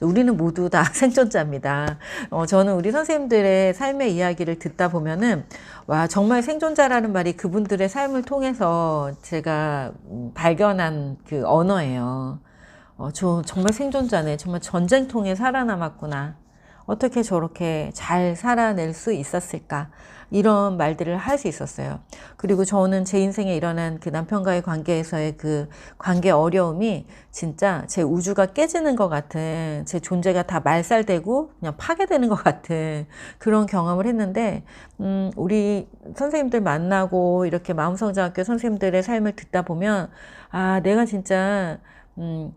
우리는 모두 다 생존자입니다. 어, 저는 우리 선생님들의 삶의 이야기를 듣다 보면은, 와, 정말 생존자라는 말이 그분들의 삶을 통해서 제가 음, 발견한 그 언어예요. 어, 저 정말 생존자네. 정말 전쟁통에 살아남았구나. 어떻게 저렇게 잘 살아낼 수 있었을까? 이런 말들을 할 수 있었어요. 그리고 저는 제 인생에 일어난 그 남편과의 관계에서의 그 관계 어려움이 진짜 제 우주가 깨지는 것 같은 제 존재가 다 말살되고 그냥 파괴되는 것 같은 그런 경험을 했는데, 음, 우리 선생님들 만나고 이렇게 마음성장학교 선생님들의 삶을 듣다 보면, 아, 내가 진짜, 음,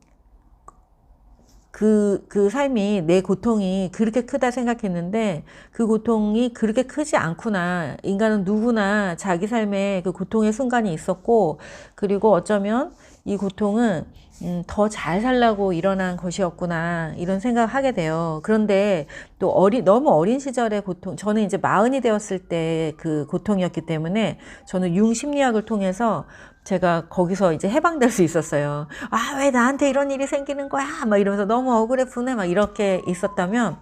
그, 그 삶이 내 고통이 그렇게 크다 생각했는데 그 고통이 그렇게 크지 않구나. 인간은 누구나 자기 삶에 그 고통의 순간이 있었고 그리고 어쩌면 이 고통은 음, 더 잘 살라고 일어난 것이었구나. 이런 생각을 하게 돼요. 그런데 또 어린, 너무 어린 시절의 고통, 저는 이제 마흔이 되었을 때 그 고통이었기 때문에 저는 융 심리학을 통해서 제가 거기서 이제 해방될 수 있었어요. 아, 왜 나한테 이런 일이 생기는 거야? 막 이러면서 너무 억울해, 분해, 막 이렇게 있었다면,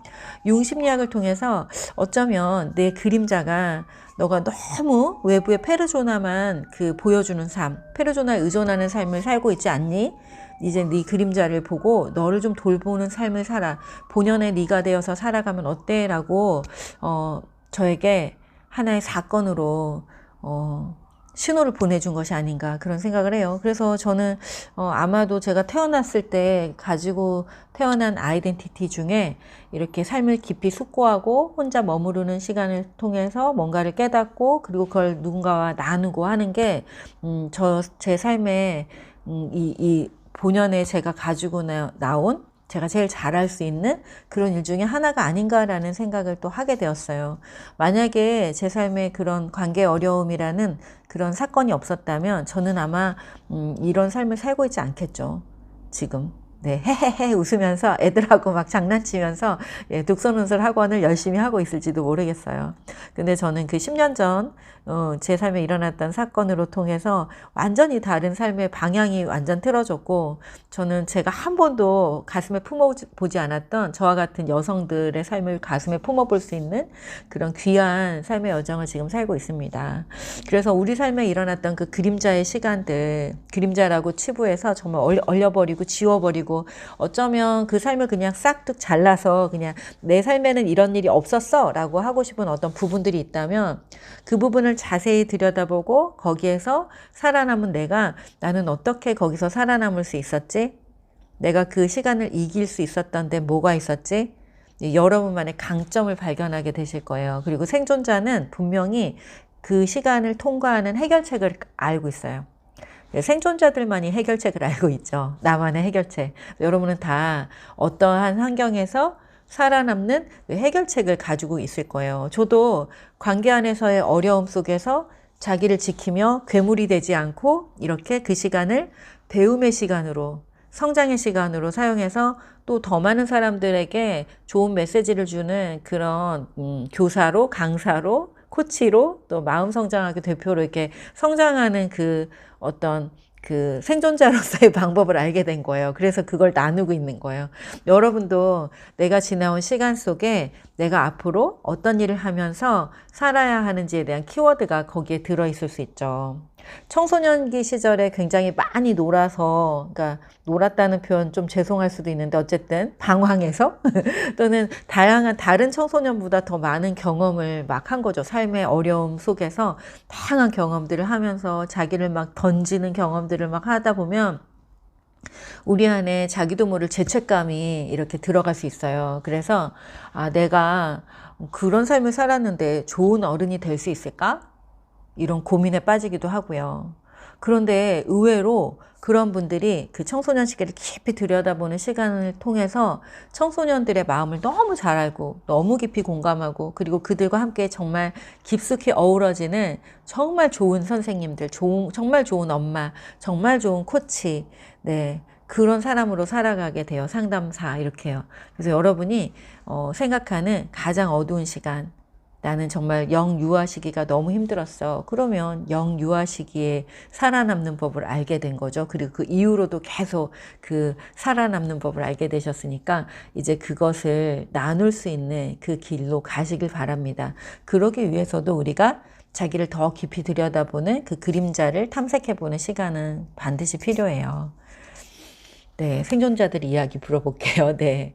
융심리학을 통해서 어쩌면 내 그림자가 너가 너무 외부의 페르조나만 그 보여주는 삶, 페르조나에 의존하는 삶을 살고 있지 않니? 이제 네 그림자를 보고 너를 좀 돌보는 삶을 살아. 본연의 네가 되어서 살아가면 어때? 라고, 어, 저에게 하나의 사건으로, 어, 신호를 보내준 것이 아닌가 그런 생각을 해요. 그래서 저는 어, 아마도 제가 태어났을 때 가지고 태어난 아이덴티티 중에 이렇게 삶을 깊이 숙고하고 혼자 머무르는 시간을 통해서 뭔가를 깨닫고 그리고 그걸 누군가와 나누고 하는 게 음, 저 제 삶에 음, 이, 이 본연의 제가 가지고 나, 나온 제가 제일 잘할 수 있는 그런 일 중에 하나가 아닌가라는 생각을 또 하게 되었어요. 만약에 제 삶에 그런 관계 어려움이라는 그런 사건이 없었다면 저는 아마 음, 이런 삶을 살고 있지 않겠죠. 지금. 네, 헤헤헤 웃으면서 애들하고 막 장난치면서 예, 독서논술 학원을 열심히 하고 있을지도 모르겠어요. 근데 저는 그 10년 전, 어, 제 삶에 일어났던 사건으로 통해서 완전히 다른 삶의 방향이 완전 틀어졌고, 저는 제가 한 번도 가슴에 품어보지 않았던 저와 같은 여성들의 삶을 가슴에 품어볼 수 있는 그런 귀한 삶의 여정을 지금 살고 있습니다. 그래서 우리 삶에 일어났던 그 그림자의 시간들, 그림자라고 치부해서 정말 얼- 얼려버리고 지워버리고, 어쩌면 그 삶을 그냥 싹둑 잘라서 그냥 내 삶에는 이런 일이 없었어 라고 하고 싶은 어떤 부분들이 있다면 그 부분을 자세히 들여다보고 거기에서 살아남은 내가 나는 어떻게 거기서 살아남을 수 있었지? 내가 그 시간을 이길 수 있었던 데 뭐가 있었지? 여러분만의 강점을 발견하게 되실 거예요. 그리고 생존자는 분명히 그 시간을 통과하는 해결책을 알고 있어요. 네, 생존자들만이 해결책을 알고 있죠. 나만의 해결책. 여러분은 다 어떠한 환경에서 살아남는 그 해결책을 가지고 있을 거예요. 저도 관계 안에서의 어려움 속에서 자기를 지키며 괴물이 되지 않고 이렇게 그 시간을 배움의 시간으로 성장의 시간으로 사용해서 또 더 많은 사람들에게 좋은 메시지를 주는 그런 음, 교사로 강사로 코치로 또 마음 성장학교 대표로 이렇게 성장하는 그 어떤 그 생존자로서의 방법을 알게 된 거예요. 그래서 그걸 나누고 있는 거예요. 여러분도 내가 지나온 시간 속에 내가 앞으로 어떤 일을 하면서 살아야 하는지에 대한 키워드가 거기에 들어있을 수 있죠. 청소년기 시절에 굉장히 많이 놀아서, 그러니까 놀았다는 표현 좀 죄송할 수도 있는데 어쨌든 방황해서 또는 다양한 다른 청소년보다 더 많은 경험을 막 한 거죠. 삶의 어려움 속에서 다양한 경험들을 하면서 자기를 막 던지는 경험들을 막 하다 보면 우리 안에 자기도 모를 죄책감이 이렇게 들어갈 수 있어요. 그래서 아, 내가 그런 삶을 살았는데 좋은 어른이 될 수 있을까? 이런 고민에 빠지기도 하고요. 그런데 의외로 그런 분들이 그 청소년 시기를 깊이 들여다보는 시간을 통해서 청소년들의 마음을 너무 잘 알고 너무 깊이 공감하고 그리고 그들과 함께 정말 깊숙이 어우러지는 정말 좋은 선생님들, 좋은, 정말 좋은 엄마, 정말 좋은 코치, 네. 그런 사람으로 살아가게 돼요. 상담사, 이렇게요. 그래서 여러분이, 어, 생각하는 가장 어두운 시간, 나는 정말 영유아 시기가 너무 힘들었어. 그러면 영유아 시기에 살아남는 법을 알게 된 거죠. 그리고 그 이후로도 계속 그 살아남는 법을 알게 되셨으니까 이제 그것을 나눌 수 있는 그 길로 가시길 바랍니다. 그러기 위해서도 우리가 자기를 더 깊이 들여다보는 그 그림자를 탐색해보는 시간은 반드시 필요해요. 네, 생존자들 이야기 물어볼게요. 네.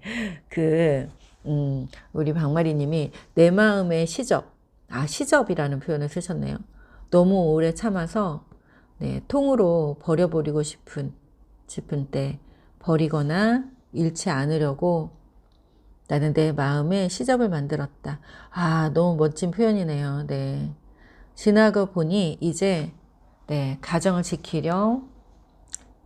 그, 음, 우리 박마리 님이 내 마음의 시접, 아, 시접이라는 표현을 쓰셨네요. 너무 오래 참아서, 네, 통으로 버려버리고 싶은, 싶은 때, 버리거나 잃지 않으려고 나는 내 마음에 시접을 만들었다. 아, 너무 멋진 표현이네요. 네. 지나고 보니 이제, 네, 가정을 지키려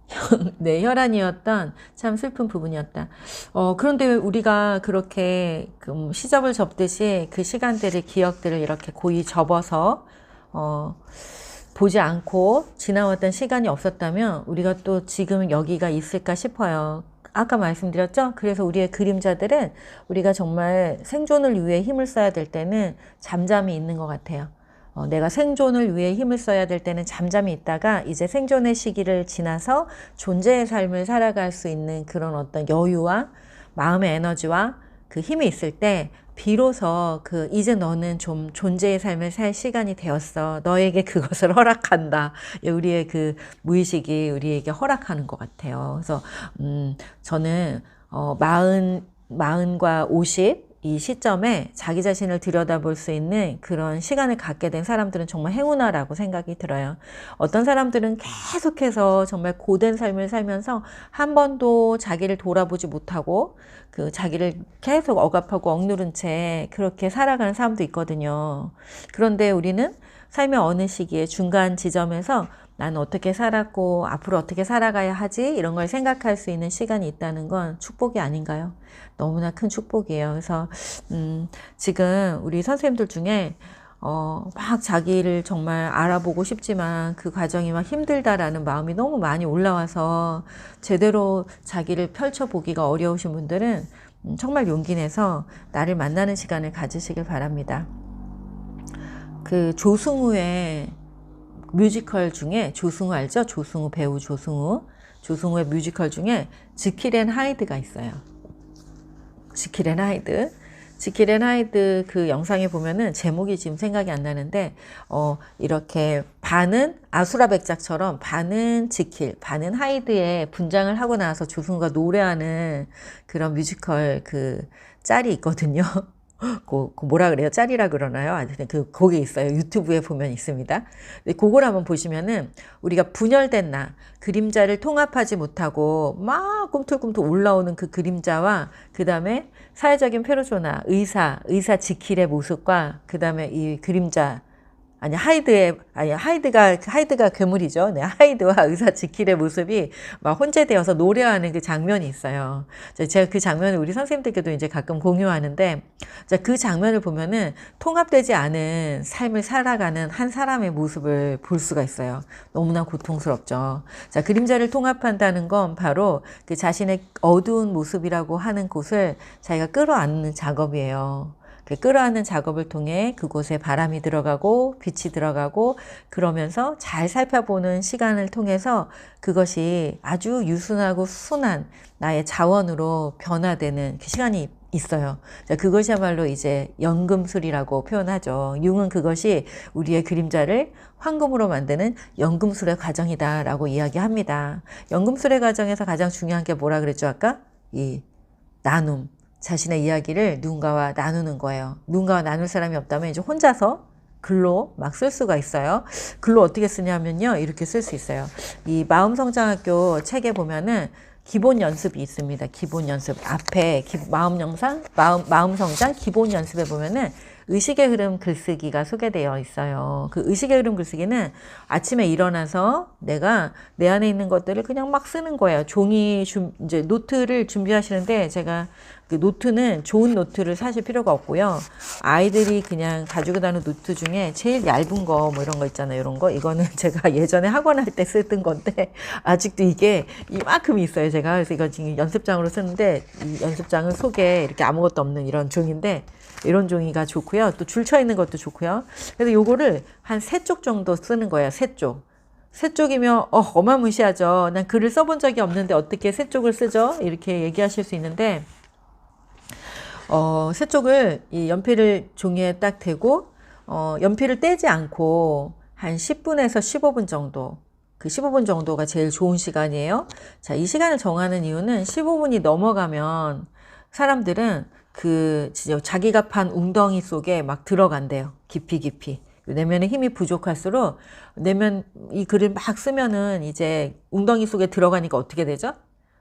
네, 혈안이었던 참 슬픈 부분이었다. 어, 그런데 우리가 그렇게 그 시접을 접듯이 그 시간들의 기억들을 이렇게 고이 접어서, 어, 보지 않고 지나왔던 시간이 없었다면 우리가 또 지금 여기가 있을까 싶어요. 아까 말씀드렸죠? 그래서 우리의 그림자들은 우리가 정말 생존을 위해 힘을 써야 될 때는 잠잠히 있는 것 같아요. 어, 내가 생존을 위해 힘을 써야 될 때는 잠잠히 있다가 이제 생존의 시기를 지나서 존재의 삶을 살아갈 수 있는 그런 어떤 여유와 마음의 에너지와 그 힘이 있을 때 비로소 그 이제 너는 좀 존재의 삶을 살 시간이 되었어. 너에게 그것을 허락한다. 우리의 그 무의식이 우리에게 허락하는 것 같아요. 그래서 음 저는 어 마흔 마흔과 오십 이 시점에 자기 자신을 들여다볼 수 있는 그런 시간을 갖게 된 사람들은 정말 행운아라고 생각이 들어요. 어떤 사람들은 계속해서 정말 고된 삶을 살면서 한 번도 자기를 돌아보지 못하고 그 자기를 계속 억압하고 억누른 채 그렇게 살아가는 사람도 있거든요. 그런데 우리는 삶의 어느 시기에 중간 지점에서 나는 어떻게 살았고 앞으로 어떻게 살아가야 하지 이런 걸 생각할 수 있는 시간이 있다는 건 축복이 아닌가요? 너무나 큰 축복이에요. 그래서 음, 지금 우리 선생님들 중에 어, 막 자기를 정말 알아보고 싶지만 그 과정이 막 힘들다라는 마음이 너무 많이 올라와서 제대로 자기를 펼쳐보기가 어려우신 분들은 음, 정말 용기 내서 나를 만나는 시간을 가지시길 바랍니다. 그 조승우의 뮤지컬 중에 조승우 알죠? 조승우 배우 조승우. 조승우의 뮤지컬 중에 지킬 앤 하이드가 있어요. 지킬 앤 하이드. 지킬 앤 하이드 그 영상에 보면은 제목이 지금 생각이 안 나는데 어 이렇게 반은 아수라 백작처럼 반은 지킬, 반은 하이드에 분장을 하고 나서 조승우가 노래하는 그런 뮤지컬 그 짤이 있거든요. 그, 그 뭐라 그래요? 짤이라 그러나요? 하여튼 그 거기 있어요. 유튜브에 보면 있습니다. 근데 그걸 한번 보시면은 우리가 분열된 나 그림자를 통합하지 못하고 막 꿈틀꿈틀 올라오는 그 그림자와 그 다음에 사회적인 페르소나 의사 의사 지킬의 모습과 그 다음에 이 그림자 아니 하이드의 아니 하이드가 하이드가 괴물이죠. 네, 하이드와 의사 지킬의 모습이 막 혼재되어서 노래하는 그 장면이 있어요. 제가 그 장면을 우리 선생님들께도 이제 가끔 공유하는데 그 장면을 보면은 통합되지 않은 삶을 살아가는 한 사람의 모습을 볼 수가 있어요. 너무나 고통스럽죠. 자, 그림자를 통합한다는 건 바로 그 자신의 어두운 모습이라고 하는 곳을 자기가 끌어안는 작업이에요. 그 끌어안는 작업을 통해 그곳에 바람이 들어가고 빛이 들어가고 그러면서 잘 살펴보는 시간을 통해서 그것이 아주 유순하고 순한 나의 자원으로 변화되는 그 시간이 있어요. 자, 그것이야말로 이제 연금술이라고 표현하죠. 융은 그것이 우리의 그림자를 황금으로 만드는 연금술의 과정이다라고 이야기합니다. 연금술의 과정에서 가장 중요한 게 뭐라 그랬죠, 아까? 이 나눔. 자신의 이야기를 누군가와 나누는 거예요. 누군가와 나눌 사람이 없다면 이제 혼자서 글로 막 쓸 수가 있어요. 글로 어떻게 쓰냐면요. 이렇게 쓸 수 있어요. 이 마음성장학교 책에 보면은 기본 연습이 있습니다. 기본 연습. 앞에 기, 마음 영상, 마음, 마음 성장 기본 연습에 보면은 의식의 흐름 글쓰기가 소개되어 있어요. 그 의식의 흐름 글쓰기는 아침에 일어나서 내가 내 안에 있는 것들을 그냥 막 쓰는 거예요. 종이 준, 이제 노트를 준비하시는데 제가 그 노트는 좋은 노트를 사실 필요가 없고요. 아이들이 그냥 가지고 다니는 노트 중에 제일 얇은 거 뭐 이런 거 있잖아요. 이런 거 이거는 제가 예전에 학원 할 때 쓰던 건데 아직도 이게 이만큼 있어요. 제가 그래서 이거 지금 연습장으로 쓰는데 이 연습장은 속에 이렇게 아무것도 없는 이런 종인데 이런 종이가 좋고요. 또 줄쳐 있는 것도 좋고요. 그래서 요거를 한 세 쪽 정도 쓰는 거예요. 세 쪽. 세 쪽이면 어, 어마무시하죠. 난 글을 써본 적이 없는데 어떻게 세 쪽을 쓰죠? 이렇게 얘기하실 수 있는데 어, 세 쪽을 이 연필을 종이에 딱 대고 어, 연필을 떼지 않고 한 10분에서 15분 정도 그 15분 정도가 제일 좋은 시간이에요. 자, 이 시간을 정하는 이유는 15분이 넘어가면 사람들은 그 진짜 자기가 판 웅덩이 속에 막 들어간대요. 깊이 깊이. 내면의 힘이 부족할수록 내면 이 글을 막 쓰면은 이제 웅덩이 속에 들어가니까 어떻게 되죠?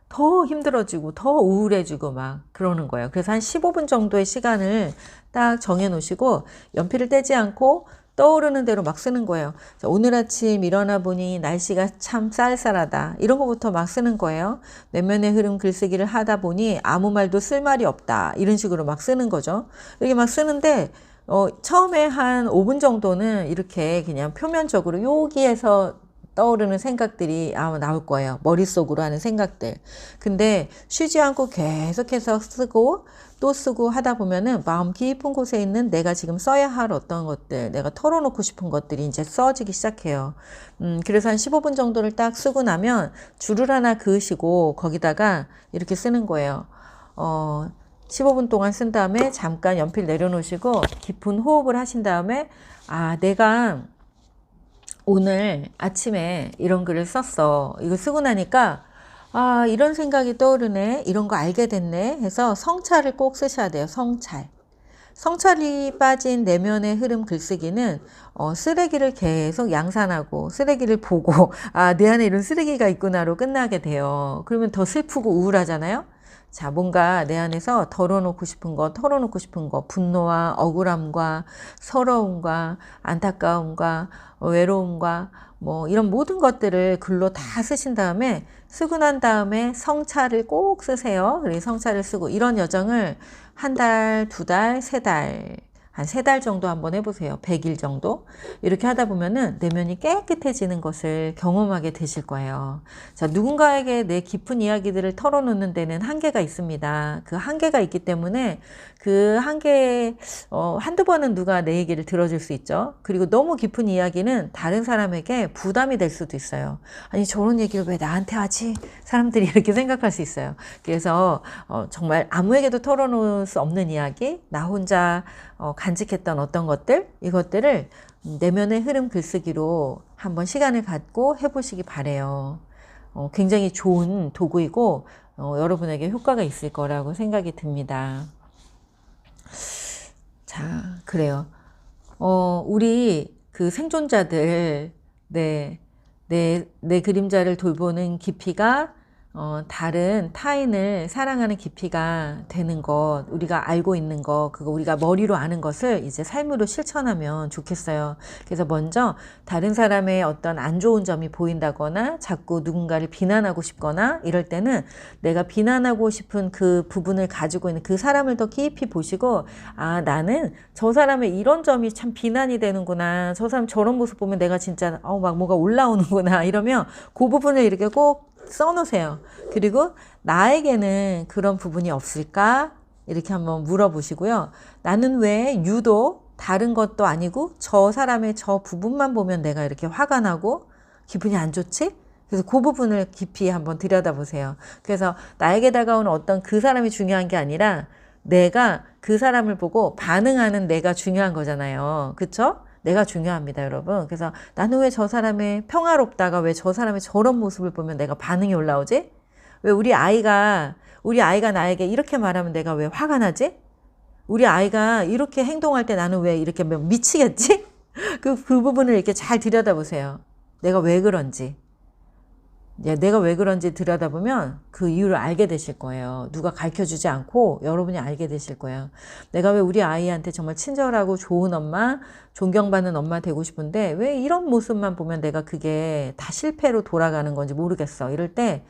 더 힘들어지고 더 우울해지고 막 그러는 거예요. 그래서 한 15분 정도의 시간을 딱 정해 놓으시고 연필을 떼지 않고 떠오르는 대로 막 쓰는 거예요. 자, 오늘 아침 일어나 보니 날씨가 참 쌀쌀하다. 이런 것부터 막 쓰는 거예요. 내면의 흐름 글쓰기를 하다 보니 아무 말도 쓸 말이 없다. 이런 식으로 막 쓰는 거죠. 이렇게 막 쓰는데 어, 처음에 한 5분 정도는 이렇게 그냥 표면적으로 여기에서 떠오르는 생각들이 아마 나올 거예요. 머릿속으로 하는 생각들. 근데 쉬지 않고 계속해서 쓰고 또 쓰고 하다 보면은 마음 깊은 곳에 있는 내가 지금 써야 할 어떤 것들, 내가 털어놓고 싶은 것들이 이제 써지기 시작해요. 음, 그래서 한 15분 정도를 딱 쓰고 나면 줄을 하나 그으시고 거기다가 이렇게 쓰는 거예요. 어, 15분 동안 쓴 다음에 잠깐 연필 내려놓으시고 깊은 호흡을 하신 다음에 아, 내가 오늘 아침에 이런 글을 썼어. 이거 쓰고 나니까 아, 이런 생각이 떠오르네. 이런 거 알게 됐네. 해서 성찰을 꼭 쓰셔야 돼요. 성찰. 성찰이 빠진 내면의 흐름 글쓰기는 어, 쓰레기를 계속 양산하고 쓰레기를 보고 아, 내 안에 이런 쓰레기가 있구나로 끝나게 돼요. 그러면 더 슬프고 우울하잖아요. 자, 뭔가 내 안에서 덜어놓고 싶은 거, 털어놓고 싶은 거, 분노와 억울함과 서러움과 안타까움과 외로움과 뭐 이런 모든 것들을 글로 다 쓰신 다음에 쓰고 난 다음에 성찰을 꼭 쓰세요. 그리고 성찰을 쓰고 이런 여정을 한 달, 두 달, 세 달, 한 세 달 정도 한번 해보세요. 100일 정도. 이렇게 하다 보면은 내면이 깨끗해지는 것을 경험하게 되실 거예요. 자, 누군가에게 내 깊은 이야기들을 털어놓는 데는 한계가 있습니다. 그 한계가 있기 때문에 그 한계에, 어, 한두 번은 누가 내 얘기를 들어줄 수 있죠. 그리고 너무 깊은 이야기는 다른 사람에게 부담이 될 수도 있어요. 아니, 저런 얘기를 왜 나한테 하지? 사람들이 이렇게 생각할 수 있어요. 그래서, 어, 정말 아무에게도 털어놓을 수 없는 이야기, 나 혼자, 어, 간직했던 어떤 것들 이것들을 내면의 흐름 글쓰기로 한번 시간을 갖고 해보시기 바래요. 어, 굉장히 좋은 도구이고 어, 여러분에게 효과가 있을 거라고 생각이 듭니다. 자, 그래요. 어, 우리 그 생존자들, 네, 내, 내 그림자를 돌보는 깊이가 어, 다른 타인을 사랑하는 깊이가 되는 것, 우리가 알고 있는 것, 그거 우리가 머리로 아는 것을 이제 삶으로 실천하면 좋겠어요. 그래서 먼저 다른 사람의 어떤 안 좋은 점이 보인다거나 자꾸 누군가를 비난하고 싶거나 이럴 때는 내가 비난하고 싶은 그 부분을 가지고 있는 그 사람을 더 깊이 보시고, 아, 나는 저 사람의 이런 점이 참 비난이 되는구나. 저 사람 저런 모습 보면 내가 진짜, 어, 막 뭐가 올라오는구나. 이러면 그 부분을 이렇게 꼭 써놓으세요. 그리고 나에게는 그런 부분이 없을까? 이렇게 한번 물어보시고요. 나는 왜 유독 다른 것도 아니고 저 사람의 저 부분만 보면 내가 이렇게 화가 나고 기분이 안 좋지? 그래서 그 부분을 깊이 한번 들여다보세요. 그래서 나에게 다가오는 어떤 그 사람이 중요한 게 아니라 내가 그 사람을 보고 반응하는 내가 중요한 거잖아요. 그쵸? 내가 중요합니다, 여러분. 그래서 나는 왜 저 사람의 평화롭다가 왜 저 사람의 저런 모습을 보면 내가 반응이 올라오지? 왜 우리 아이가, 우리 아이가 나에게 이렇게 말하면 내가 왜 화가 나지? 우리 아이가 이렇게 행동할 때 나는 왜 이렇게 미치겠지? 그, 그 부분을 이렇게 잘 들여다보세요. 내가 왜 그런지. 내가 왜 그런지 들여다보면 그 이유를 알게 되실 거예요. 누가 가르쳐 주지 않고 여러분이 알게 되실 거예요. 내가 왜 우리 아이한테 정말 친절하고 좋은 엄마, 존경받는 엄마 되고 싶은데 왜 이런 모습만 보면 내가 그게 다 실패로 돌아가는 건지 모르겠어. 이럴 때,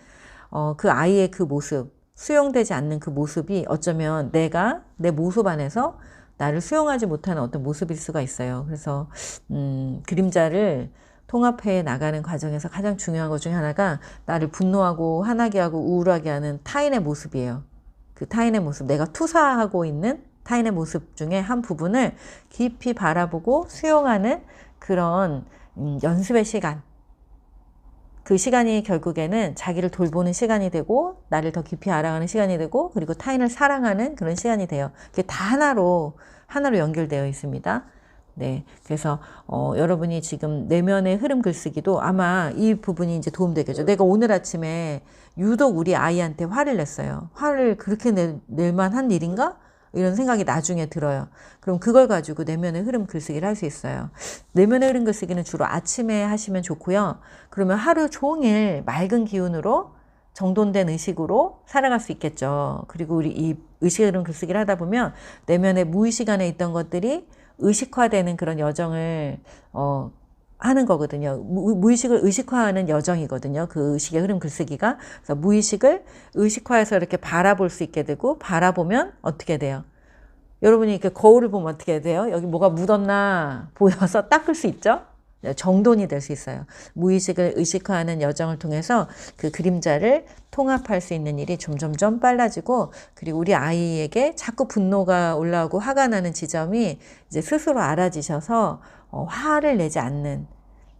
어, 그 아이의 그 모습, 수용되지 않는 그 모습이 어쩌면 내가 내 모습 안에서 나를 수용하지 못하는 어떤 모습일 수가 있어요. 그래서, 음, 그림자를 통합해 나가는 과정에서 가장 중요한 것 중에 하나가 나를 분노하고 화나게 하고 우울하게 하는 타인의 모습이에요. 그 타인의 모습, 내가 투사하고 있는 타인의 모습 중에 한 부분을 깊이 바라보고 수용하는 그런 음, 연습의 시간. 그 시간이 결국에는 자기를 돌보는 시간이 되고 나를 더 깊이 알아가는 시간이 되고 그리고 타인을 사랑하는 그런 시간이 돼요. 그게 다 하나로 하나로 연결되어 있습니다. 네, 그래서 어, 여러분이 지금 내면의 흐름 글쓰기도 아마 이 부분이 이제 도움되겠죠. 내가 오늘 아침에 유독 우리 아이한테 화를 냈어요. 화를 그렇게 낼, 낼 만한 일인가? 이런 생각이 나중에 들어요. 그럼 그걸 가지고 내면의 흐름 글쓰기를 할 수 있어요. 내면의 흐름 글쓰기는 주로 아침에 하시면 좋고요. 그러면 하루 종일 맑은 기운으로 정돈된 의식으로 살아갈 수 있겠죠. 그리고 우리 이 의식 흐름 글쓰기를 하다 보면 내면의 무의식 안에 있던 것들이 의식화되는 그런 여정을 어, 하는 거거든요. 무, 무의식을 의식화하는 여정이거든요. 그 의식의 흐름 글쓰기가. 그래서 무의식을 의식화해서 이렇게 바라볼 수 있게 되고, 바라보면 어떻게 돼요? 여러분이 이렇게 거울을 보면 어떻게 돼요? 여기 뭐가 묻었나 보여서 닦을 수 있죠? 네, 정돈이 될 수 있어요. 무의식을 의식화하는 여정을 통해서 그 그림자를 통합할 수 있는 일이 점점점 빨라지고 그리고 우리 아이에게 자꾸 분노가 올라오고 화가 나는 지점이 이제 스스로 알아지셔서 어, 화를 내지 않는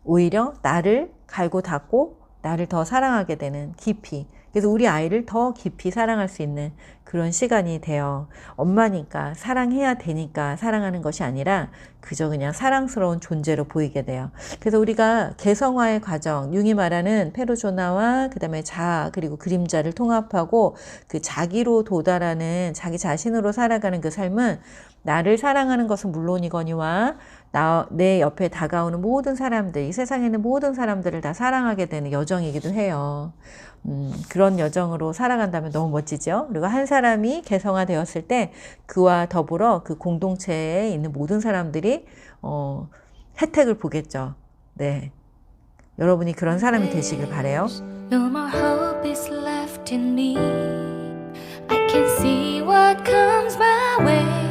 오히려 나를 갈고 닦고 나를 더 사랑하게 되는 깊이 그래서 우리 아이를 더 깊이 사랑할 수 있는 그런 시간이 돼요. 엄마니까 사랑해야 되니까 사랑하는 것이 아니라 그저 그냥 사랑스러운 존재로 보이게 돼요. 그래서 우리가 개성화의 과정, 융이 말하는 페르조나와 그다음에 자아 그리고 그림자를 통합하고 그 자기로 도달하는 자기 자신으로 살아가는 그 삶은 나를 사랑하는 것은 물론이거니와 나, 내 옆에 다가오는 모든 사람들, 이 세상에 있는 모든 사람들을 다 사랑하게 되는 여정이기도 해요. 음, 그런 여정으로 살아간다면 너무 멋지죠? 그리고 한 사람이 개성화되었을 때 그와 더불어 그 공동체에 있는 모든 사람들이, 어, 혜택을 보겠죠. 네. 여러분이 그런 사람이 되시길 바래요. No more hope is left in me. I can see what comes my way,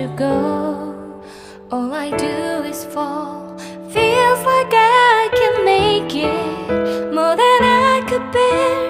to go. All I do is fall. Feels like I can make it more than I could bear.